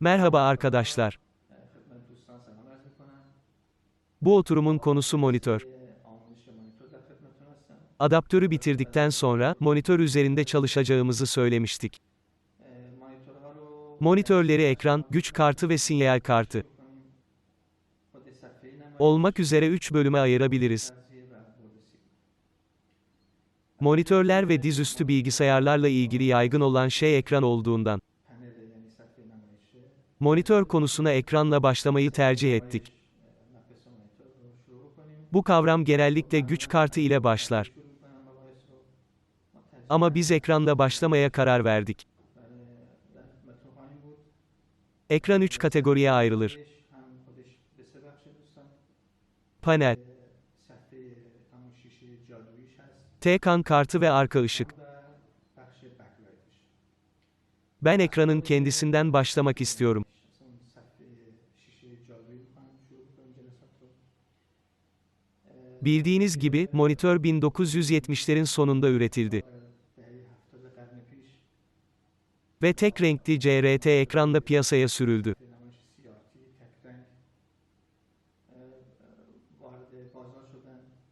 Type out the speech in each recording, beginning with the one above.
Merhaba arkadaşlar. Bu oturumun konusu monitör. Adaptörü bitirdikten sonra monitör üzerinde çalışacağımızı söylemiştik. Monitörleri ekran, güç kartı ve sinyal kartı olmak üzere 3 bölüme ayırabiliriz. Monitörler ve dizüstü bilgisayarlarla ilgili yaygın olan şey ekran olduğundan Monitör konusuna ekranla başlamayı tercih ettik. Bu kavram genellikle güç kartı ile başlar. Ama biz ekranla başlamaya karar verdik. Ekran 3 kategoriye ayrılır. Panel. T-kan kartı ve arka ışık. Ben ekranın kendisinden başlamak istiyorum. Bildiğiniz gibi, monitör 1970'lerin sonunda üretildi. Ve tek renkli CRT ekranla piyasaya sürüldü.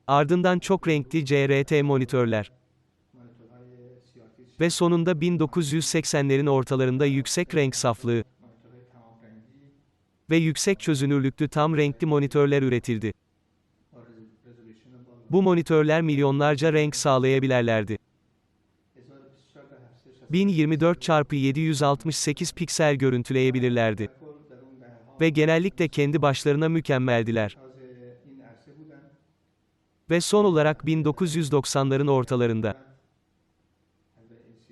Ardından çok renkli CRT monitörler ve sonunda 1980'lerin ortalarında yüksek renk saflığı ve yüksek çözünürlüklü tam renkli monitörler üretildi. Bu monitörler milyonlarca renk sağlayabilirlerdi. 1024 çarpı 768 piksel görüntüleyebilirlerdi. Ve genellikle kendi başlarına mükemmeldiler. Ve son olarak 1990'ların ortalarında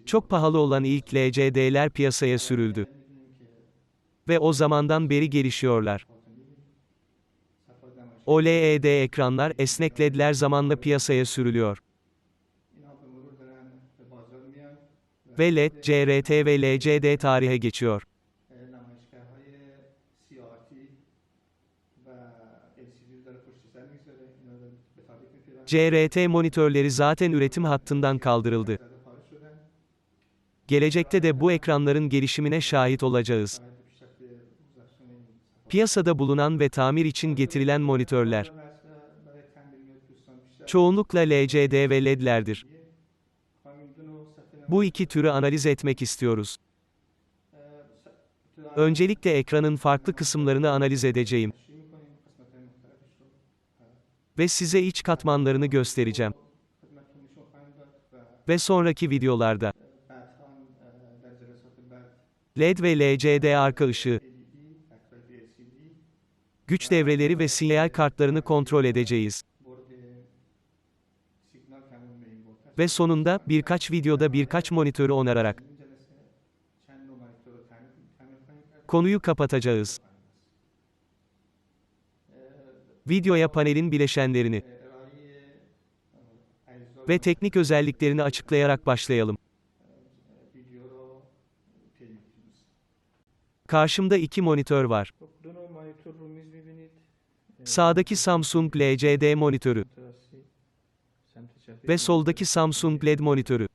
çok pahalı olan ilk LCD'ler piyasaya sürüldü. Ve o zamandan beri gelişiyorlar. OLED ekranlar, esnek LED'ler zamanla piyasaya sürülüyor. Ve LED, CRT ve LCD tarihe geçiyor. CRT monitörleri zaten üretim hattından kaldırıldı. Gelecekte de bu ekranların gelişimine şahit olacağız. Piyasada bulunan ve tamir için getirilen monitörler çoğunlukla LCD ve LED'lerdir. Bu iki türü analiz etmek istiyoruz. Öncelikle ekranın farklı kısımlarını analiz edeceğim ve size iç katmanlarını göstereceğim. Ve sonraki videolarda LED ve LCD arka ışığı, güç devreleri ve sinyal kartlarını kontrol edeceğiz. Ve sonunda, birkaç videoda birkaç monitörü onararak konuyu kapatacağız. Videoya panelin bileşenlerini ve teknik özelliklerini açıklayarak başlayalım. Karşımda iki monitör var. Sağdaki Samsung LCD monitörü ve soldaki Samsung LED monitörü.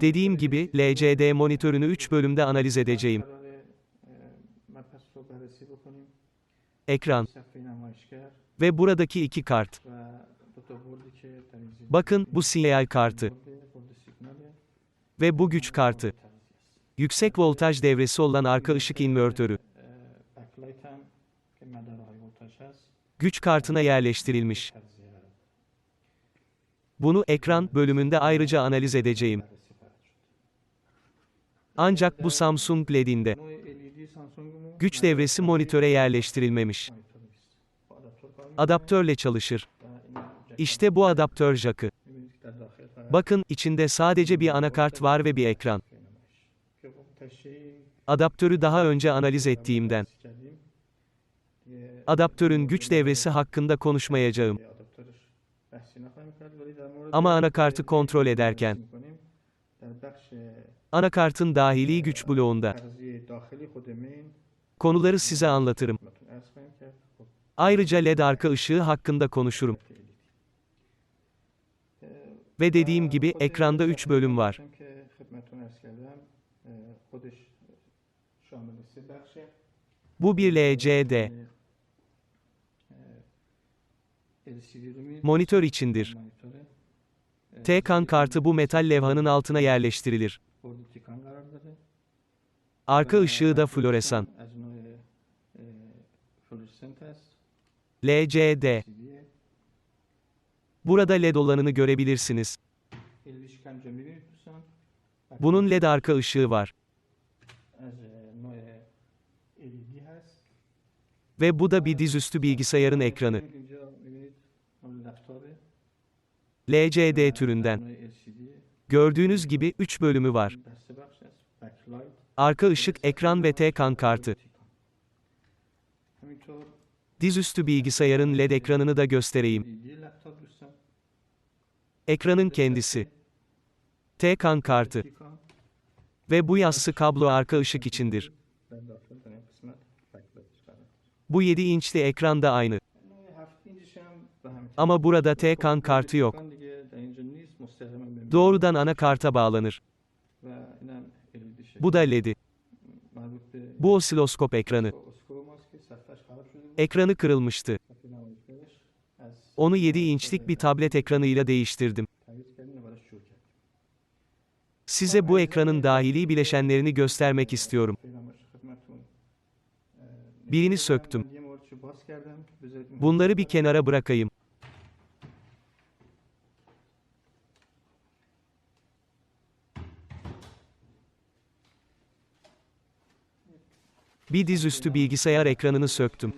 Dediğim gibi, LCD monitörünü 3 bölümde analiz edeceğim. Ekran ve buradaki iki kart. Bakın, bu sinyal kartı ve bu güç kartı. Yüksek voltaj devresi olan arka ışık invertörü. Güç kartına yerleştirilmiş. Bunu ekran bölümünde ayrıca analiz edeceğim. Ancak bu Samsung LED'inde güç devresi monitöre yerleştirilmemiş. Adaptörle çalışır. İşte bu adaptör jack'ı. Bakın içinde sadece bir anakart var ve bir ekran. Adaptörü daha önce analiz ettiğimden. Adaptörün güç devresi hakkında konuşmayacağım. Ama anakartı kontrol ederken anakartın dahili güç bloğunda konuları size anlatırım. Ayrıca LED arka ışığı hakkında konuşurum. Ve dediğim gibi ekranda 3 bölüm var. Bu bir LCD. Monitör içindir. T-kan kartı bu metal levhanın altına yerleştirilir. Arka ışığı da floresan. LCD. Burada LED olanını görebilirsiniz. Bunun LED arka ışığı var. Ve bu da bir dizüstü bilgisayarın ekranı. LCD türünden. Gördüğünüz gibi 3 bölümü var. Arka ışık, ekran ve TKAN kartı. Dizüstü bilgisayarın LED ekranını da göstereyim. Ekranın kendisi. TKAN kartı. Ve bu yassı kablo arka ışık içindir. Bu 7 inçli ekran da aynı. Ama burada TCAN kartı yok. Doğrudan anakarta bağlanır. Bu da LED'i. Bu osiloskop ekranı. Ekranı kırılmıştı. Onu 7 inçlik bir tablet ekranıyla değiştirdim. Size bu ekranın dahili bileşenlerini göstermek istiyorum. Birini söktüm. Bunları bir kenara bırakayım. Bir dizüstü bilgisayar ekranını söktüm.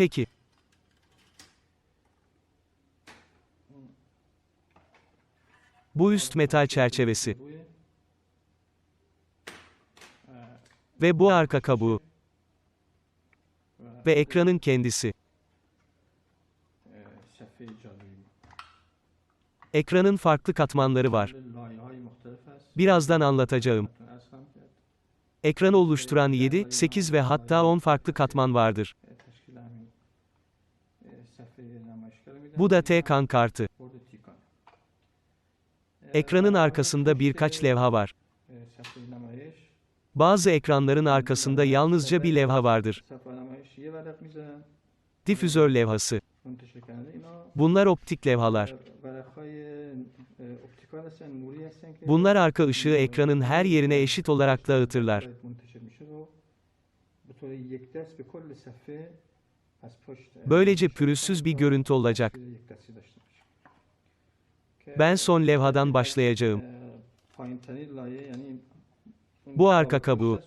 Peki. Bu üst metal çerçevesi. Ve bu arka kabuğu. Ve ekranın kendisi. Ekranın farklı katmanları var. Birazdan anlatacağım. Ekranı oluşturan 7, 8 ve hatta 10 farklı katman vardır. Bu da T-kan kartı. Ekranın arkasında birkaç levha var. Bazı ekranların arkasında yalnızca bir levha vardır. Difüzör levhası. Bunlar optik levhalar. Bunlar arka ışığı ekranın her yerine eşit olarak dağıtırlar. Böylece pürüzsüz bir görüntü olacak. Ben son levhadan başlayacağım. Bu arka kabuğu.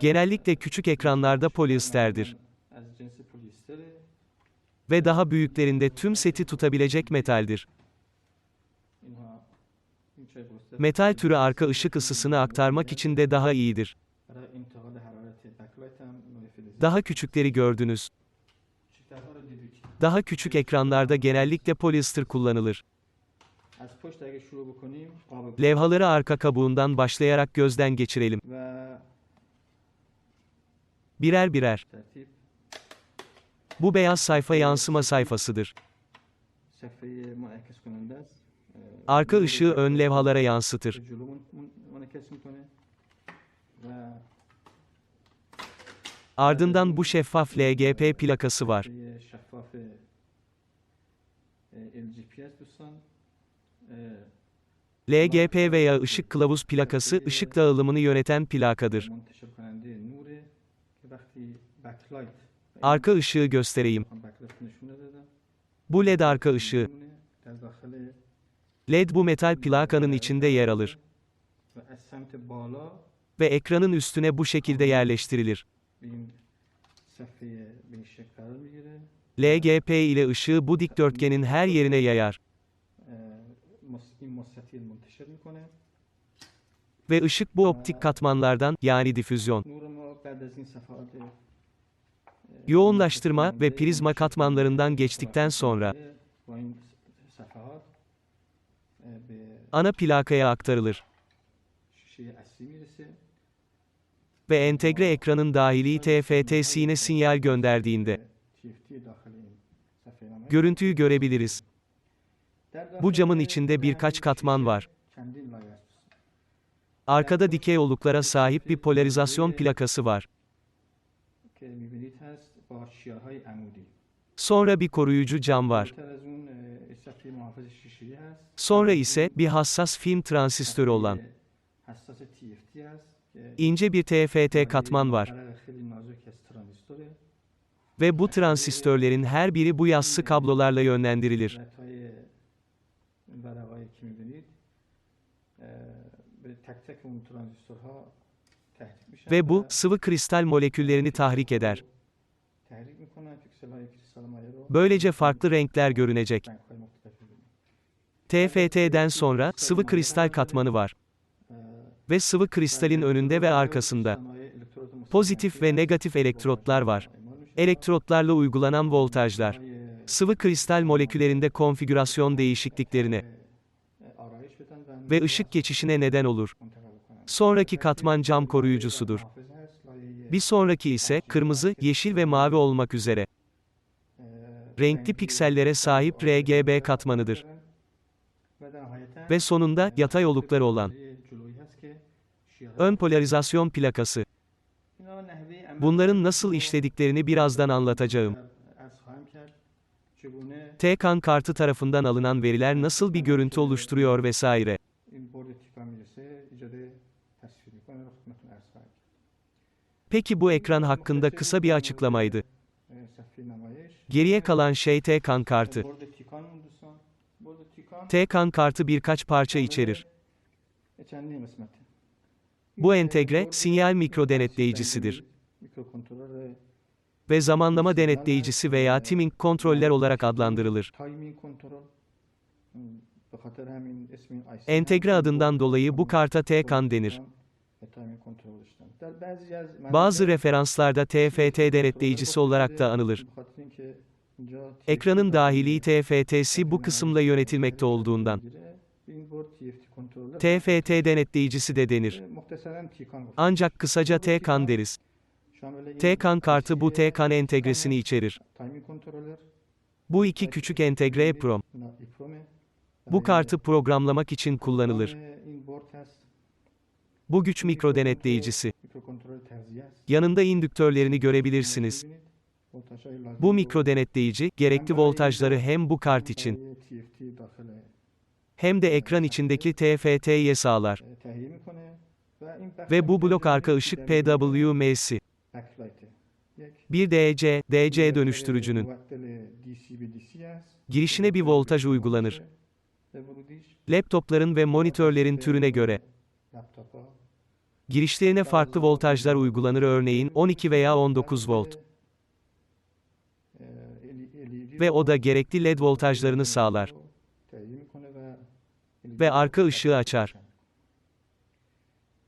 Genellikle küçük ekranlarda polyesterdir. Ve daha büyüklerinde tüm seti tutabilecek metaldir. Metal türü arka ışık ısısını aktarmak için de daha iyidir. Daha küçükleri gördünüz. Daha küçük ekranlarda genellikle polyester kullanılır. Levhaları arka kabuğundan başlayarak gözden geçirelim. Birer birer. Bu beyaz sayfa yansıma sayfasıdır. Arka ışığı ön levhalara yansıtır. Ardından bu şeffaf LGP plakası var. LGP veya ışık kılavuz plakası ışık dağılımını yöneten plakadır. Arka ışığı göstereyim. Bu LED arka ışığı. LED bu metal plakanın içinde yer alır. Ve ekranın üstüne bu şekilde yerleştirilir. LGP ile ışığı bu dikdörtgenin her yerine yayar. Ve ışık bu optik katmanlardan, yani difüzyon, yoğunlaştırma ve prizma katmanlarından geçtikten sonra ana plakaya aktarılır. Ve entegre ekranın dahili TFT-C'ne sinyal gönderdiğinde, görüntüyü görebiliriz. Bu camın içinde birkaç katman var. Arkada dikey oluklara sahip bir polarizasyon plakası var. Sonra bir koruyucu cam var. Sonra ise bir hassas film transistörü olan ince bir TFT katman var. Ve bu transistörlerin her biri bu yassı kablolarla yönlendirilir. Ve bu, sıvı kristal moleküllerini tahrik eder. Böylece farklı renkler görünecek. TFT'den sonra, sıvı kristal katmanı var. Ve sıvı kristalin önünde ve arkasında. Pozitif ve negatif elektrotlar var. Elektrotlarla uygulanan voltajlar. Sıvı kristal moleküllerinde konfigürasyon değişikliklerine ve ışık geçişine neden olur. Sonraki katman cam koruyucusudur. Bir sonraki ise kırmızı, yeşil ve mavi olmak üzere renkli piksellere sahip RGB katmanıdır. Ve sonunda yatay olukları olan ön polarizasyon plakası. Bunların nasıl işlediklerini birazdan anlatacağım. TCAN kartı tarafından alınan veriler nasıl bir görüntü oluşturuyor vesaire. Peki bu ekran hakkında kısa bir açıklamaydı. Geriye kalan şey TCAN kartı. TCAN kartı birkaç parça içerir. Bu entegre, sinyal mikro denetleyicisidir. Ve zamanlama denetleyicisi veya timing kontroller olarak adlandırılır. Entegre adından dolayı bu karta TCAN denir. Bazı referanslarda TFT denetleyicisi olarak da anılır. Ekranın dahili TFT'si bu kısımla yönetilmekte olduğundan. TFT denetleyicisi de denir. Ancak kısaca TCAN deriz. TCAN kartı bu TCAN entegresini içerir. Bu iki küçük entegre EPROM. Bu kartı programlamak için kullanılır. Bu güç mikro denetleyicisi. Yanında indüktörlerini görebilirsiniz. Bu mikro denetleyici, gerekli voltajları hem bu kart için, hem de ekran içindeki TFT'ye sağlar. Ve bu blok arka ışık PWM'si. Bir DC, DC dönüştürücünün girişine bir voltaj uygulanır. Laptopların ve monitörlerin türüne göre. Girişlerine farklı voltajlar uygulanır örneğin 12 veya 19 volt. Ve o da gerekli LED voltajlarını sağlar. Ve arka ışığı açar.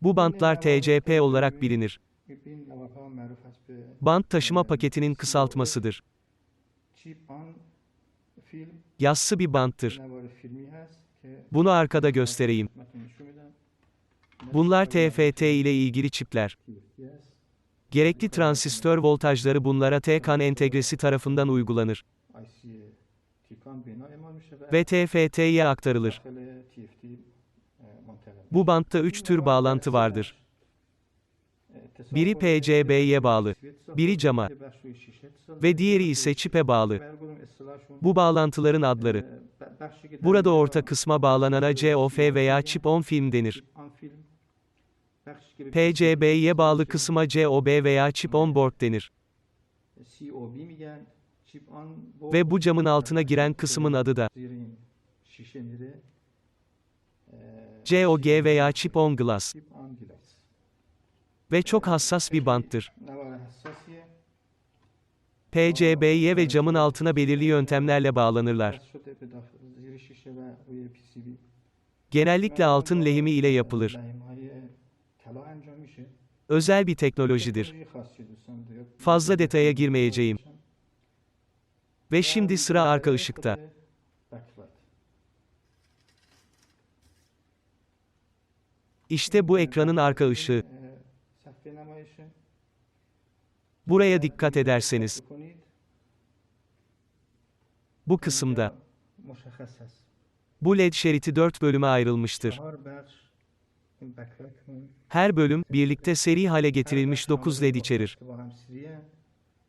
Bu bantlar TCP olarak bilinir. Bant taşıma paketinin kısaltmasıdır. Yassı bir banttır. Bunu arkada göstereyim. Bunlar TFT ile ilgili çipler. Gerekli transistör voltajları bunlara TCAN entegresi tarafından uygulanır. Ve TFT'ye aktarılır. Bu bantta 3 tür bağlantı vardır. Biri PCB'ye bağlı, biri cama ve diğeri ise çipe bağlı. Bu bağlantıların adları. Burada orta kısma bağlanana COF veya chip on film denir. PCB'ye bağlı kısma COB veya chip on board denir. Ve bu camın altına giren kısmın adı da COG veya chip on glass. Ve çok hassas bir banttır. PCB'ye ve camın altına belirli yöntemlerle bağlanırlar. Genellikle altın lehimi ile yapılır. Özel bir teknolojidir. Fazla detaya girmeyeceğim. Ve şimdi sıra arka ışıkta. İşte bu ekranın arka ışığı. Buraya dikkat ederseniz, bu kısımda, bu led şeriti dört bölüme ayrılmıştır. Her bölüm, birlikte seri hale getirilmiş 9 led içerir.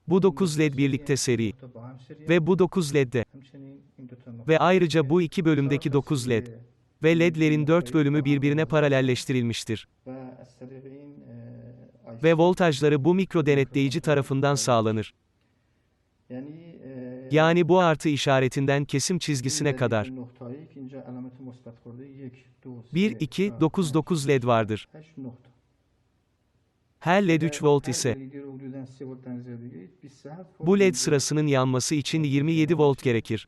Bu 9 led birlikte seri. Ve bu 9 ledde. Ve ayrıca bu iki bölümdeki 9 led. Ve LED'lerin 4 bölümü birbirine paralelleştirilmiştir. Ve voltajları bu mikro denetleyici tarafından sağlanır. Yani bu artı işaretinden kesim çizgisine kadar. 1, 2, 9, 9 LED vardır. Her LED 3 volt ise, bu LED sırasının yanması için 27 volt gerekir.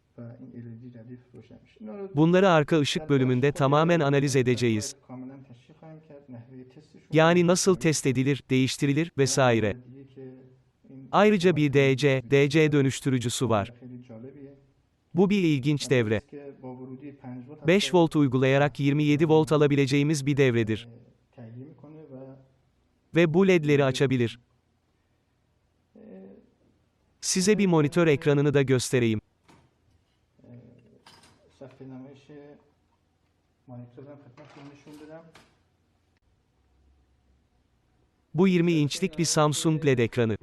Bunları arka ışık bölümünde tamamen analiz edeceğiz. Yani nasıl test edilir, değiştirilir vesaire. Ayrıca bir DC, DC dönüştürücüsü var. Bu bir ilginç devre. 5 volt uygulayarak 27 volt alabileceğimiz bir devredir. Ve bu ledleri açabilir. Size bir monitör ekranını da göstereyim. Bu 20 inçlik bir Samsung LED ekranı.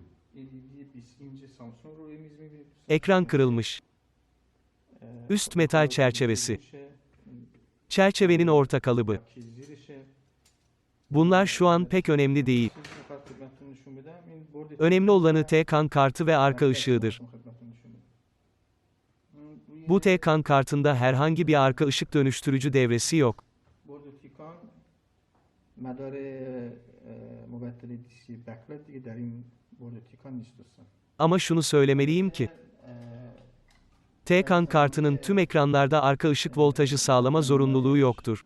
Ekran kırılmış. Üst metal çerçevesi. Çerçevenin orta kalıbı. Bunlar şu an pek önemli değil. Önemli olanı T-kan kartı ve arka ışığıdır. Bu T-kan kartında herhangi bir arka ışık dönüştürücü devresi yok. Ama şunu söylemeliyim ki, T-kan kartının tüm ekranlarda arka ışık voltajı sağlama zorunluluğu yoktur.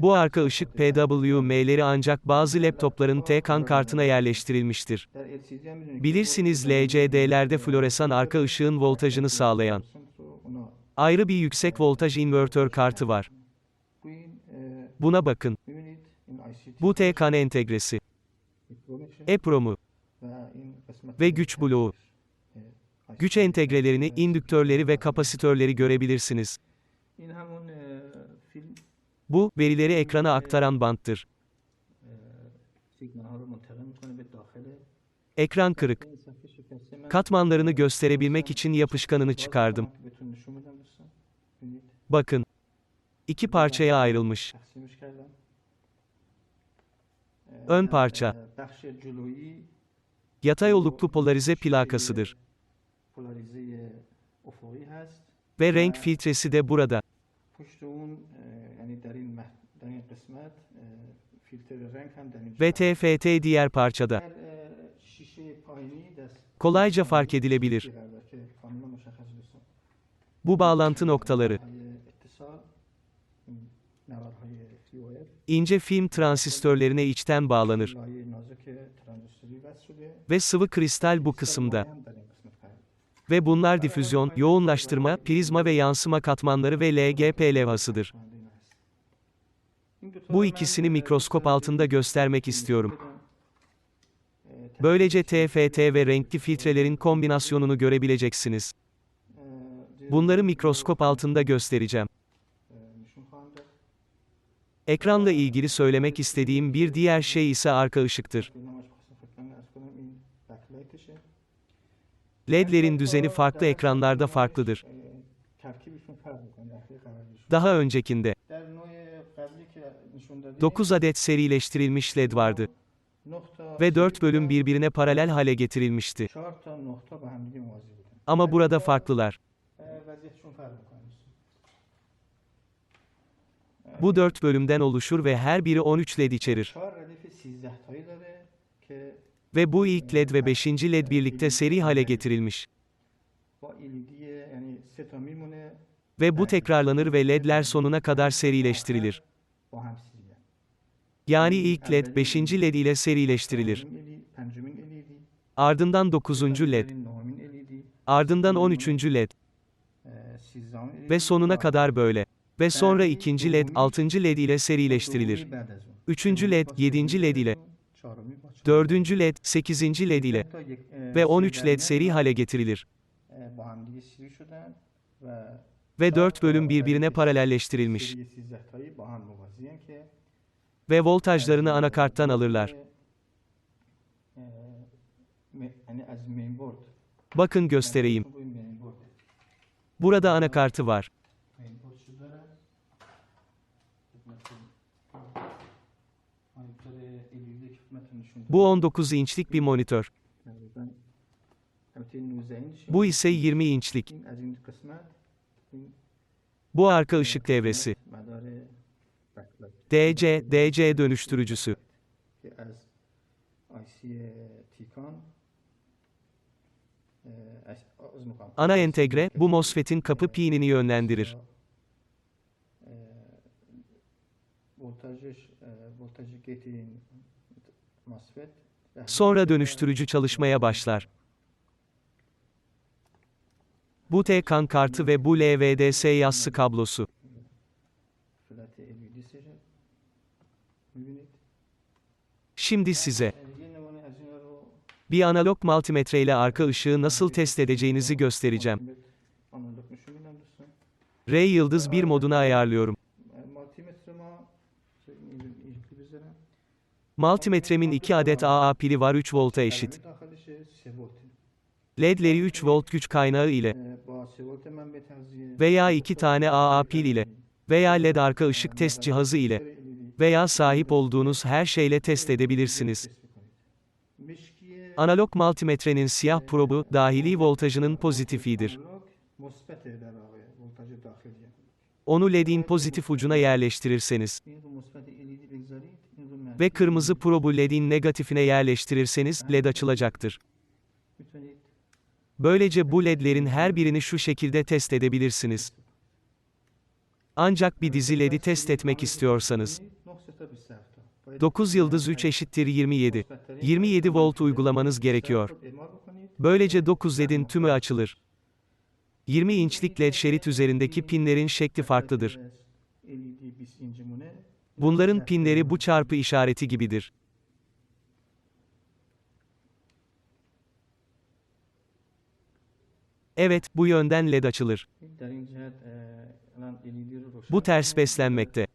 Bu arka ışık PWM'leri ancak bazı laptopların TCAN kartına yerleştirilmiştir. Bilirsiniz LCD'lerde floresan arka ışığın voltajını sağlayan ayrı bir yüksek voltaj invertör kartı var. Buna bakın. Bu TCAN entegresi. EPROM'u ve güç bloğu. Güç entegrelerini, indüktörleri ve kapasitörleri görebilirsiniz. Bu, verileri ekrana aktaran banttır. Ekran kırık. Katmanlarını gösterebilmek için yapışkanını çıkardım. Bakın. İki parçaya ayrılmış. Ön parça. Yatay oluklu polarize plakasıdır. Ve renk filtresi de burada. VTFT diğer parçada. Kolayca fark edilebilir. Bu bağlantı noktaları. İnce film transistörlerine içten bağlanır. Ve sıvı kristal bu kısımda. Ve bunlar difüzyon, yoğunlaştırma, prizma ve yansıma katmanları ve LGP levhasıdır. Bu ikisini mikroskop altında göstermek istiyorum. Böylece TFT ve renkli filtrelerin kombinasyonunu görebileceksiniz. Bunları mikroskop altında göstereceğim. Ekranla ilgili söylemek istediğim bir diğer şey ise arka ışıktır. LED'lerin düzeni farklı ekranlarda farklıdır. Daha öncekinde 9 adet serileştirilmiş led vardı. Ve 4 bölüm birbirine paralel hale getirilmişti. Ama burada farklılar. Bu dört bölümden oluşur ve her biri 13 led içerir. Ve bu ilk led ve beşinci led birlikte seri hale getirilmiş. Ve bu tekrarlanır ve ledler sonuna kadar serileştirilir. Yani ilk led 5. led ile serileştirilir. Ardından 9. led. Ardından 13. led. Ve sonuna kadar böyle. Ve sonra 2. led 6. led ile serileştirilir. 3. led 7. led ile. 4. led 8. led ile. Ve 13 led seri hale getirilir. Ve 4 bölüm birbirine paralelleştirilmiş ve voltajlarını anakarttan alırlar. Bakın göstereyim. Burada anakartı var. Bu 19 inçlik bir monitör. Bu ise 20 inçlik. Bu arka ışık devresi. DC, DC dönüştürücüsü. Ana entegre, bu MOSFET'in kapı pinini yönlendirir. Sonra dönüştürücü çalışmaya başlar. Bu T-kan kartı ve bu LVDS yassı kablosu. Şimdi size bir analog multimetre ile arka ışığı nasıl test edeceğinizi göstereceğim. R yıldız 1 moduna ayarlıyorum. Multimetremin 2 adet AA pili var 3 volta eşit. LED'leri 3 volt güç kaynağı ile veya 2 tane AA pil ile veya LED arka ışık test cihazı ile veya sahip olduğunuz her şeyle test edebilirsiniz. Analog multimetrenin siyah probu, dahili voltajının pozitifidir. Onu LED'in pozitif ucuna yerleştirirseniz ve kırmızı probu LED'in negatifine yerleştirirseniz, LED açılacaktır. Böylece bu LED'lerin her birini şu şekilde test edebilirsiniz. Ancak bir dizi LED'i test etmek istiyorsanız, 9 yıldız 3 eşittir 27. 27 volt uygulamanız gerekiyor. Böylece 9 ledin tümü açılır. 20 inçlik led şerit üzerindeki pinlerin şekli farklıdır. Bunların pinleri bu çarpı işareti gibidir. Evet, bu yönden led açılır. Bu ters beslenmekte.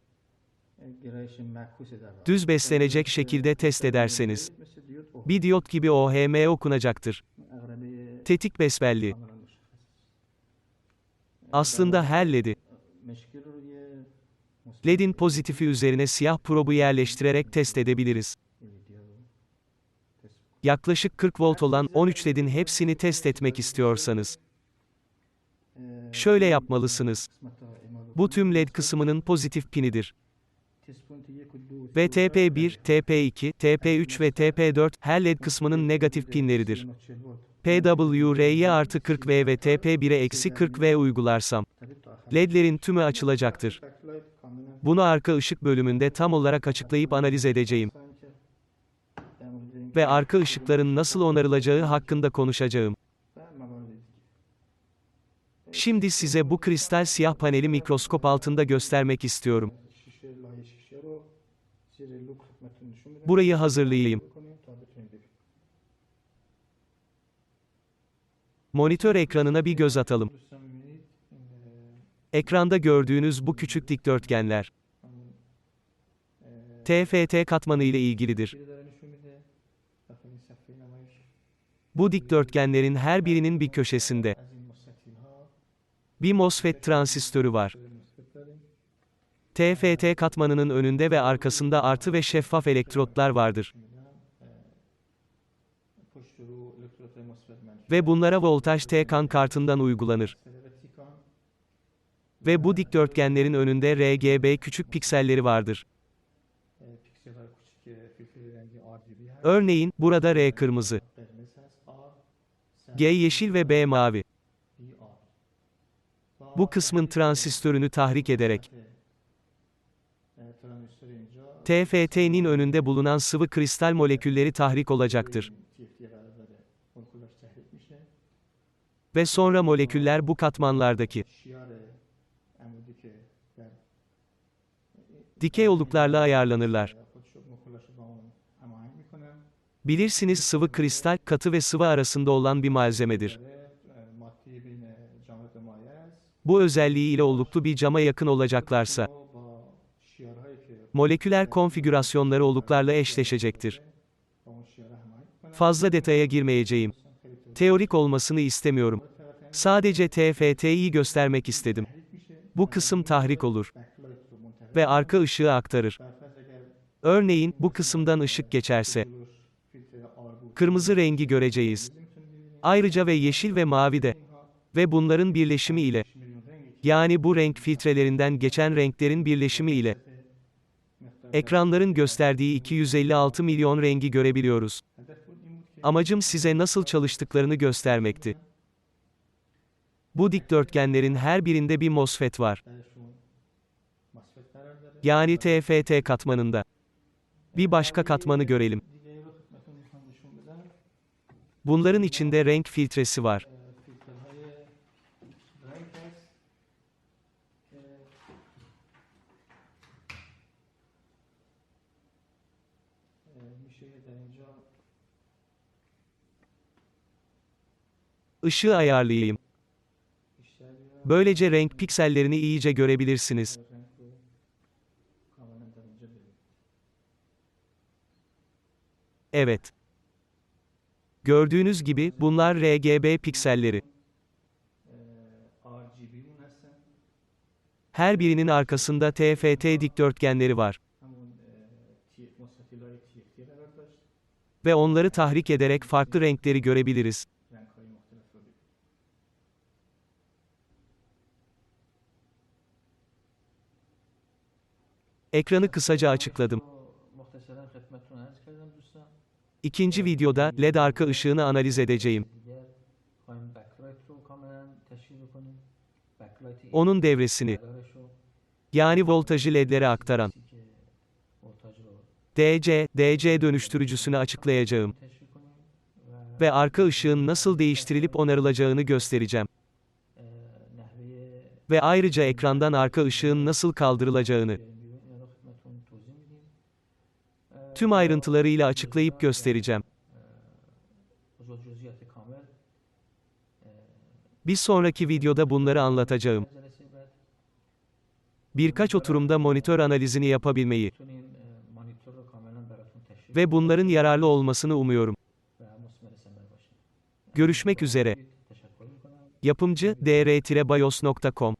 Düz beslenecek şekilde test ederseniz, bir diyot gibi OHM okunacaktır. Tetik besbelli. Aslında her ledi. LED'in pozitifi üzerine siyah probu yerleştirerek test edebiliriz. Yaklaşık 40 volt olan 13 LED'in hepsini test etmek istiyorsanız, şöyle yapmalısınız. Bu tüm LED kısmının pozitif pinidir. VTP1, TP2, TP3 ve TP4, her LED kısmının negatif pinleridir. PWR'ye artı 40V ve TP1'e eksi 40V uygularsam, LED'lerin tümü açılacaktır. Bunu arka ışık bölümünde tam olarak açıklayıp analiz edeceğim. Ve arka ışıkların nasıl onarılacağı hakkında konuşacağım. Şimdi size bu kristal siyah paneli mikroskop altında göstermek istiyorum. Burayı hazırlayayım. Monitör ekranına bir göz atalım. Ekranda gördüğünüz bu küçük dikdörtgenler, TFT katmanı ile ilgilidir. Bu dikdörtgenlerin her birinin bir köşesinde bir MOSFET transistörü var. TFT katmanının önünde ve arkasında artı ve şeffaf elektrotlar vardır. Ve bunlara voltaj T-kan kartından uygulanır. Ve bu dikdörtgenlerin önünde RGB küçük pikselleri vardır. Örneğin, burada R kırmızı, G yeşil ve B mavi. Bu kısmın transistörünü tahrik ederek, TFT'nin önünde bulunan sıvı kristal molekülleri tahrik olacaktır. Ve sonra moleküller bu katmanlardaki dikey oluklarla ayarlanırlar. Bilirsiniz sıvı kristal, katı ve sıvı arasında olan bir malzemedir. Bu özelliği ile oluklu bir cama yakın olacaklarsa, moleküler konfigürasyonları oluklarla eşleşecektir. Fazla detaya girmeyeceğim. Teorik olmasını istemiyorum. Sadece TFT'yi göstermek istedim. Bu kısım tahrik olur ve arka ışığı aktarır. Örneğin bu kısımdan ışık geçerse kırmızı rengi göreceğiz. Ayrıca ve yeşil ve mavi de ve bunların birleşimi ile yani bu renk filtrelerinden geçen renklerin birleşimi ile Ekranların gösterdiği 256 milyon rengi görebiliyoruz. Amacım size nasıl çalıştıklarını göstermekti. Bu dikdörtgenlerin her birinde bir MOSFET var. Yani TFT katmanında. Bir başka katmanı görelim. Bunların içinde renk filtresi var. Işığı ayarlayayım. Böylece renk piksellerini iyice görebilirsiniz. Evet. Gördüğünüz gibi bunlar RGB pikselleri. Her birinin arkasında TFT dikdörtgenleri var. Ve onları tahrik ederek farklı renkleri görebiliriz. Ekranı kısaca açıkladım. İkinci videoda LED arka ışığını analiz edeceğim. Onun devresini yani voltajı ledlere aktaran DC, DC dönüştürücüsünü açıklayacağım. Ve arka ışığın nasıl değiştirilip onarılacağını göstereceğim. Ve ayrıca ekrandan arka ışığın nasıl kaldırılacağını. Tüm ayrıntılarıyla açıklayıp göstereceğim. Bir sonraki videoda bunları anlatacağım. Birkaç oturumda monitör analizini yapabilmeyi ve bunların yararlı olmasını umuyorum. Görüşmek üzere. Yapımcı, dr-bios.com